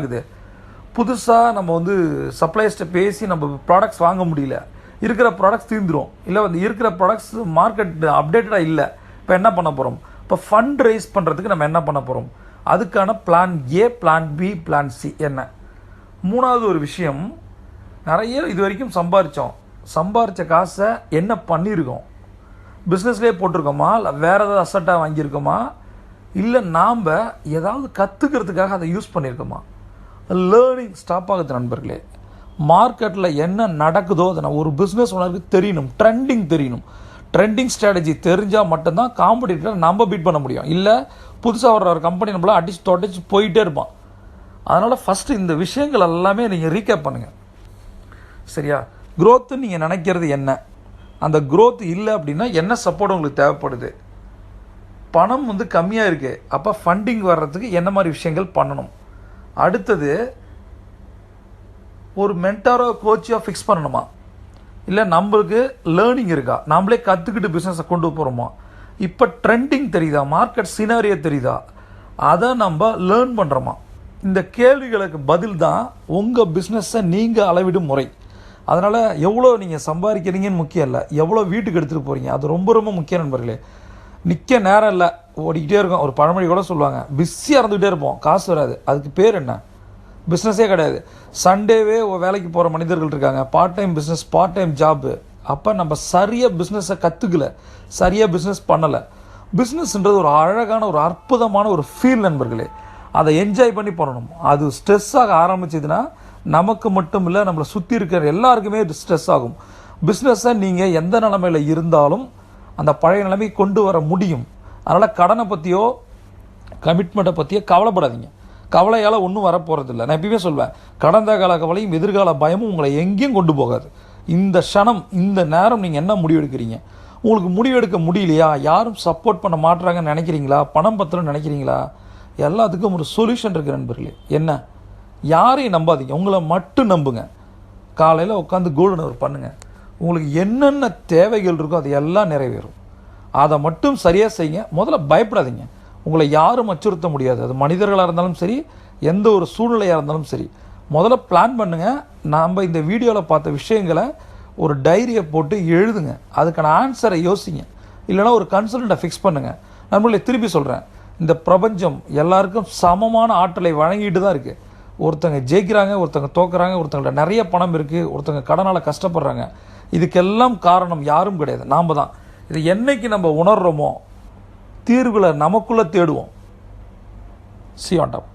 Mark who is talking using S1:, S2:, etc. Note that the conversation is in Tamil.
S1: ஆகுது புதுசாக நம்ம வந்து சப்ளைஸ்ட்டை பேசி நம்ம ப்ராடக்ட்ஸ் வாங்க முடியல. இருக்கிற ப்ராடக்ட்ஸ் தீர்ந்துரும் இல்லை வந்து இருக்கிற ப்ராடக்ட்ஸ் மார்க்கெட் அப்டேட்டடாக இல்லை. இப்போ என்ன பண்ண போகிறோம் இப்போ ஃபண்ட் ரைஸ் பண்ணுறதுக்கு நம்ம என்ன பண்ண போகிறோம் அதுக்கான plan A plan B plan C என்ன? மூணாவது ஒரு விஷயம் நிறைய இது வரைக்கும் சம்பாரித்தோம் சம்பாரித்த காசை என்ன பண்ணியிருக்கோம் பிஸ்னஸ்லேயே போட்டிருக்கோமா? இல்லை வேறு ஏதாவது அசட்டாக வாங்கியிருக்கோமா? இல்லை நாம் ஏதாவது கற்றுக்கிறதுக்காக அதை யூஸ் பண்ணியிருக்கோமா லேர்னிங் ஸ்டாப் ஆகுது நண்பர்களே. மார்க்கெட்டில் என்ன நடக்குதோ அதை நான் ஒரு பிஸ்னஸ் ஓனருக்கு தெரியணும் ட்ரெண்டிங் தெரியணும். ட்ரெண்டிங் ஸ்ட்ராட்டஜி தெரிஞ்சால் மட்டும்தான் காம்படிட்டரை நம்ம பீட் பண்ண முடியும். இல்லை புதுசாக வர்ற ஒரு கம்பெனி நம்மளால் அடிச்சு தொடச்சி போயிட்டே இருப்பான். அதனால் ஃபஸ்ட்டு இந்த விஷயங்கள் எல்லாமே நீங்கள் ரீகேப் பண்ணுங்கள் சரியா? க்ரோத்துன்னு நீங்கள் நினைக்கிறது என்ன? அந்த க்ரோத் இல்லை அப்படின்னா என்ன சப்போர்ட் உங்களுக்கு தேவைப்படுது? பணம் வந்து கம்மியாக இருக்குது அப்போ ஃபண்டிங் வர்றதுக்கு என்ன மாதிரி விஷயங்கள் பண்ணணும்? அடுத்தது ஒரு மென்டாரோ கோச்சோ ஃபிக்ஸ் பண்ணணுமா? இல்லை நம்மளுக்கு லேர்னிங் இருக்கா? நம்மளே கற்றுக்கிட்டு பிஸ்னஸை கொண்டு போகிறோமா இப்போ ட்ரெண்டிங் தெரியுதா? மார்க்கெட் சினாரியோ தெரியுதா? அதை நம்ம லேர்ன் பண்ணுறோமா இந்த கேள்விகளுக்கு பதில் தான் உங்கள் பிஸ்னஸை நீங்கள் அளவிடும் முறை. அதனால் எவ்வளோ நீங்கள் சம்பாதிக்கிறீங்கன்னு முக்கியம் இல்லை. எவ்வளோ வீட்டுக்கு எடுத்துகிட்டு போகிறீங்க அது ரொம்ப ரொம்ப முக்கியம் நண்பர்களே. நிற்க நேரம் இல்லை. ஓடிக்கிட்டே இருக்கும். ஒரு பழமொழி கூட சொல்லுவாங்க. பிஸியாக இருந்துக்கிட்டே இருப்போம். காசு வராது. அதுக்கு பேர் என்ன? பிஸ்னஸே கிடையாது. சண்டேவே வேலைக்கு போகிற மனிதர்கள் இருக்காங்க. Part time business part time job அப்போ நம்ம சரியாக பிஸ்னஸை கற்றுக்கல சரியாக பிஸ்னஸ் பண்ணலை. பிஸ்னஸ்ன்றது ஒரு அழகான ஒரு அற்புதமான ஒரு ஃபீல் நண்பர்களே. அதை என்ஜாய் பண்ணி பண்ணணும் அது ஸ்ட்ரெஸ்ஸாக ஆரம்பிச்சதுன்னா நமக்கு மட்டும் இல்லை நம்மளை சுற்றி இருக்கிற எல்லாருக்குமே ஸ்ட்ரெஸ் ஆகும். பிஸ்னஸை நீங்கள் எந்த நிலமையில் இருந்தாலும் அந்த பழைய நிலைமை கொண்டு வர முடியும். அதனால் கடனை பற்றியோ கமிட்மெண்ட்டை பற்றியோ கவலைப்படாதீங்க. கவலையால் ஒன்றும் வரப்போகிறதில்ல நான் எப்பயுமே சொல்வேன். கடந்த கால கவலையும் எதிர்கால பயமும் உங்களை எங்கேயும் கொண்டு போகாது. இந்த க்ஷணம் இந்த நேரம் நீங்கள் என்ன முடிவெடுக்கிறீங்க உங்களுக்கு முடிவெடுக்க முடியலையா? யாரும் சப்போர்ட் பண்ண மாட்டுறாங்கன்னு நினைக்கிறீங்களா? பணம் பத்திரம் நினைக்கிறீங்களா? எல்லாத்துக்கும் ஒரு சொல்யூஷன் இருக்குது நண்பர்களே. என்ன? யாரையும் நம்பாதீங்க. உங்களை மட்டும் நம்புங்க. காலையில் உட்காந்து கோல்டன் அவர் பண்ணுங்கள் உங்களுக்கு என்னென்ன தேவைகள் இருக்கோ அது எல்லாம் நிறைவேறும். அதை மட்டும் சரியாக செய்யுங்க. முதல்ல பயப்படாதீங்க. உங்களை யாரும் அச்சுறுத்த முடியாது. அது மனிதர்களாக இருந்தாலும் சரி எந்த ஒரு சூழ்நிலையாக இருந்தாலும் சரி. முதல்ல பிளான் பண்ணுங்கள் நாம் இந்த வீடியோவில் பார்த்த விஷயங்களை ஒரு டைரியை போட்டு எழுதுங்க. அதுக்கான ஆன்சரை யோசிங்க. இல்லைனா ஒரு கன்சல்டண்ட்டை ஃபிக்ஸ் பண்ணுங்கள் நம்மளை திருப்பி சொல்கிறேன் இந்த பிரபஞ்சம் எல்லாருக்கும் சமமான ஆற்றலை வழங்கிட்டு தான் இருக்குது ஒருத்தங்க ஜெயிக்கிறாங்க ஒருத்தங்க தோக்குறாங்க ஒருத்தங்கள்ட்ட நிறைய பணம் இருக்குது ஒருத்தங்க கடனால் கஷ்டப்படுறாங்க. இதுக்கெல்லாம் காரணம் யாரும் கிடையாது. நாம் தான். இது என்னைக்கு நம்ம உணர்கிறோமோ தீர்வுகளை நமக்குள்ளே தேடுவோம். C on top